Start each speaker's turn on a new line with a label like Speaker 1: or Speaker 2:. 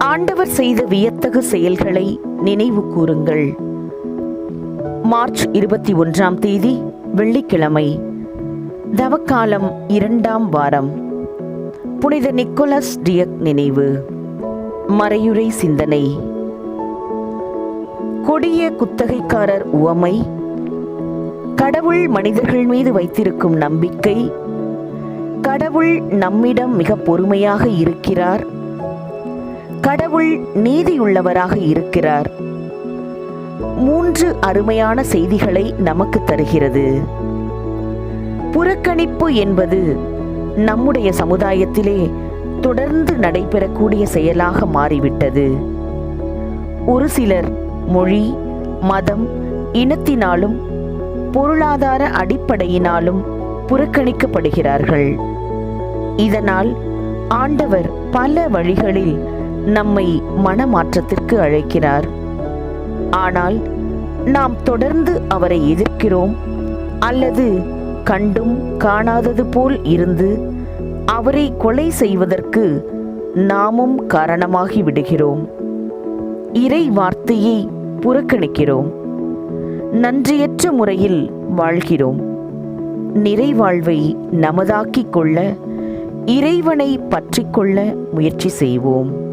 Speaker 1: ஆண்டவர் செய்த வியத்தகு செயல்களை நினைவு கூறுங்கள். மார்ச் இருபத்தி ஒன்றாம் தேதி வெள்ளிக்கிழமை தவக்காலம் இரண்டாம் வாரம். புனித நிக்கோலஸ் டியக் நினைவு. மறையுறை சிந்தனை. கொடிய குத்தகைக்காரர் உவமை. கடவுள் மனிதர்கள் மீது வைத்திருக்கும் நம்பிக்கை. கடவுள் நம்மிடம் மிக பொறுமையாக இருக்கிறார். கடவுள் நீதியுள்ளவராக இருக்கிறார். மூன்று அருமையான செய்திகளை நமக்கு தருகிறது. புறக்கணிப்பு என்பது நம்முடைய சமுதாயத்திலே தொடர்ந்து நடைபெறக்கூடிய செயலாக மாறிவிட்டது. ஒரு சிலர் மொழி மதம் இனத்தினாலும் பொருளாதார அடிப்படையினாலும் புறக்கணிக்கப்படுகிறார்கள். இதனால் ஆண்டவர் பல வழிகளில் நம்மை மனமாற்றத்திற்கு அழைக்கிறார். ஆனால் நாம் தொடர்ந்து அவரை எதிர்க்கிறோம் அல்லது கண்டும் காணாதது போல் இருந்து அவரை கொலை செய்வதற்கு நாமும் காரணமாகி விடுகிறோம். இறை வார்த்தையை புறக்கணிக்கிறோம். நன்றியற்ற முறையில் வாழ்கிறோம். நிறைவாழ்வை நமதாக்கிக் கொள்ள இறைவனை பற்றிக்கொள்ள முயற்சி செய்வோம்.